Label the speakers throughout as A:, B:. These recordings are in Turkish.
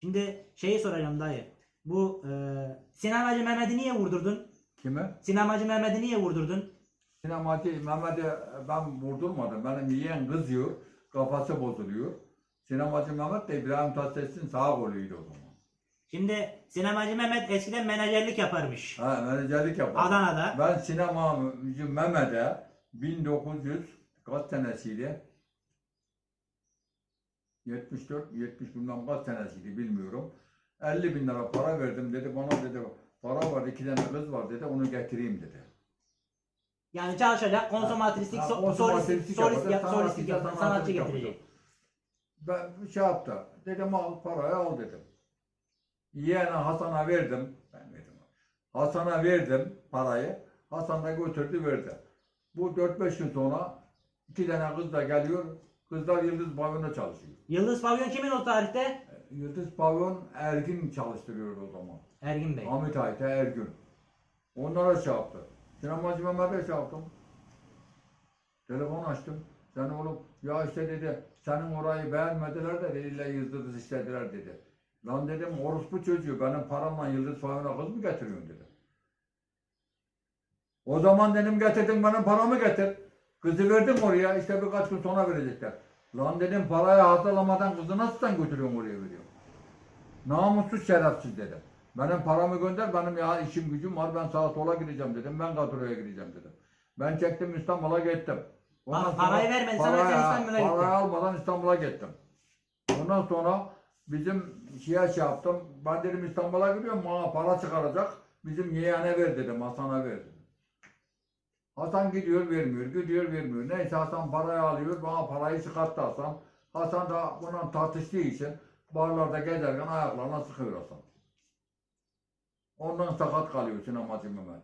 A: Şimdi şeyi soracağım dayı. Bu e, sinemacı Mehmet'i niye vurdurdun?
B: Kime?
A: Sinemacı Mehmet'i niye vurdurdun?
B: Sinemacı Mehmet'i ben vurdurmadım. Benim yeğen kızıyor. Kafası bozuluyor. Sinemacı Mehmet de İbrahim Tatlıses'in sağ golüydü o zaman.
A: Şimdi sinemacı Mehmet eskiden menajerlik yaparmış.
B: Ha, menajerlik yapar.
A: Adana'da.
B: Ben sinemacı Mehmet'e 1900 kaç senesiydi? 74, 70 bilmem kaç senesiydi bilmiyorum. 50 bin lira para verdim dedi. Bana dedi para var iki tane kız var dedi onu getireyim dedi.
A: Yani çalışacak konsomatristik,
B: Ha,
A: so, solist,
B: konsomatristik
A: solist,
B: yapacak,
A: yap, solistlik
B: sanatçı, sanatçı
A: sanatçı getirecek.
B: Ben şey yaptı. Dedim al parayı al dedim. Yeğene Hasan'a verdim. Ben verdim. Hasan'a verdim parayı. Hasan da götürdü verdi. Bu 4-5 gün sonra iki tane kız da geliyor. Kızlar Yıldız Pavyon'da çalışıyor.
A: Yıldız Pavyon kimin o tarihte?
B: Yıldız Pavyon Ergin çalıştırıyor o zaman.
A: Ergin Bey.
B: Ahmet Ayta Ergün. Onlara şey yaptı. Sinemacı Mehmet'e şey yaptım. Telefon açtım. Sen oğlum ya işte dedi senin orayı beğenmediler de ille yıldız istediler dedi. Lan dedim orospu çocuğu benim paramla yıldız favyona kız mı getiriyorsun dedi. O zaman dedim getirdin benim paramı getir. Kızı verdim oraya işte birkaç gün sonra verecekler. Lan dedim parayı hazırlamadan kızı nasıl sen götürüyorsun oraya veriyorsun. Namussuz şerefsiz dedim. Benim paramı gönder, benim ya işim gücüm var, ben sağa sola gideceğim dedim, ben kadroya gideceğim dedim. Ben çektim İstanbul'a gittim.
A: Pa- parayı vermedi sana, sen İstanbul'a gittin.
B: Parayı almadan İstanbul'a gittim. Ondan sonra bizim şeye şey yaptım, ben dedim İstanbul'a gidiyorum, bana para çıkaracak, bizim yeğene ver dedim, Hasan'a ver dedim. Hasan gidiyor vermiyor, gidiyor vermiyor. Neyse Hasan parayı alıyor, bana parayı çıkarttı Hasan. Hasan da bunun tartıştığı için barlarda gezerken ayaklarına sıkıyor Hasan. Ondan sakat kalıyor sinemacı Mehmet.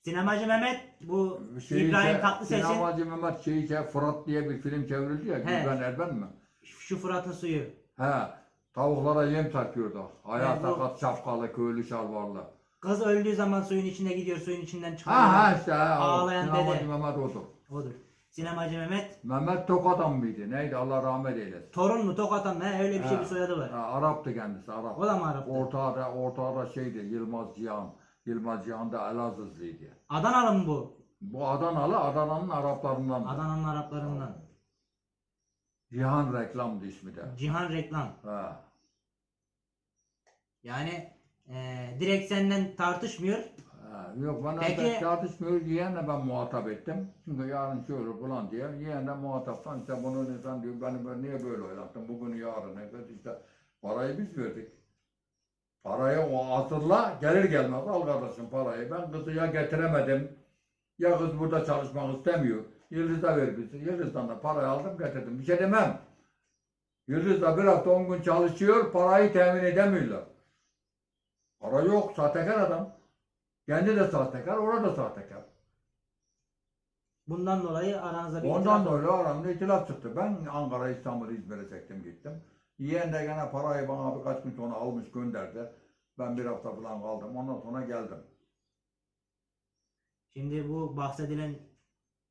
A: Sinemacı Mehmet bu
B: Şeyi
A: İbrahim Tatlıses'in
B: Sinemacı Mehmet şeyi Fırat diye bir film çevrildi ya. Gülben Erben mi?
A: şu Fırat'ın suyu.
B: He. Tavuklara yem takıyordu. Ayağı
A: bu-
B: sakat, şapkalı, köylü şalvarlı.
A: Kız öldüğü zaman suyun içine gidiyor, suyun içinden çıkıyor.
B: Ha ha işte. He,
A: Ağlayan
B: Sinemacı
A: dede.
B: Mehmet odur.
A: Odur. Sinemacı Mehmet.
B: Mehmet Tokatan mıydı? Neydi? Allah rahmet eylesin.
A: Torun mu Tokat'tan ne öyle bir şey
B: Ha,
A: bir soyadı var.
B: ha, Arap'tı kendisi Arap.
A: O da mı Arap'tı?
B: Ortağda, ortağda şeydi Yılmaz Cihan. Yılmaz Cihan da Elazığlıydı.
A: Adanalı mı bu?
B: Bu Adanalı, Adana'nın Araplarından.
A: Adana'nın Araplarından.
B: Cihan reklamdı ismi de.
A: Cihan Reklam.
B: Ha.
A: Yani eee direkt senden tartışmıyor.
B: Ha, Yok ben
A: Peki-
B: Peki, tartışmıyor yeğenle ben muhatap ettim. Çünkü yarın şöyle falan diye yeğenle muhataptan işte bunu insan diyor beni böyle niye böyle oynattın bugün yarın ne kadar işte parayı biz verdik. Parayı o hatırla gelir gelmez al kardeşim parayı ben kızı ya getiremedim ya kız burada çalışmak istemiyor. Yıldız'a ver bizi. Yıldız'dan da parayı aldım getirdim. Bir şey demem. Yıldız da bir hafta on gün çalışıyor parayı temin edemiyorlar. Para yok sahtekar adam. Kendi de sahtekar, orada da sahtekar.
A: Bundan dolayı aranızda bir
B: Ondan
A: itiraf-
B: dolayı aramda itilaf çıktı. Ben Ankara, İstanbul, İzmir'e çektim gittim. Yeğen de gene parayı bana birkaç gün sonra almış gönderdi. Ben bir hafta falan kaldım. Ondan sonra geldim.
A: Şimdi bu bahsedilen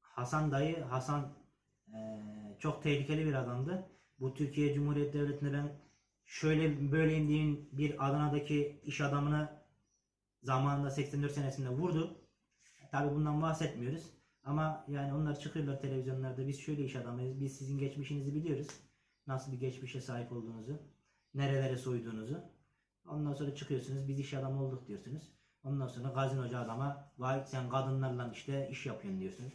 A: Hasan dayı, Hasan eee, çok tehlikeli bir adamdı. Bu Türkiye Cumhuriyeti Devleti'nde ben şöyle böyleyim diyeyim bir Adana'daki iş adamını zamanında 84 senesinde vurdu. Tabi bundan bahsetmiyoruz. Ama yani onlar çıkıyorlar televizyonlarda biz şöyle iş adamıyız. Biz sizin geçmişinizi biliyoruz. Nasıl bir geçmişe sahip olduğunuzu. Nerelere soyduğunuzu. Ondan sonra çıkıyorsunuz biz iş adamı olduk diyorsunuz. Ondan sonra gazinocu adama vay sen kadınlarla işte iş yapıyorsun diyorsunuz.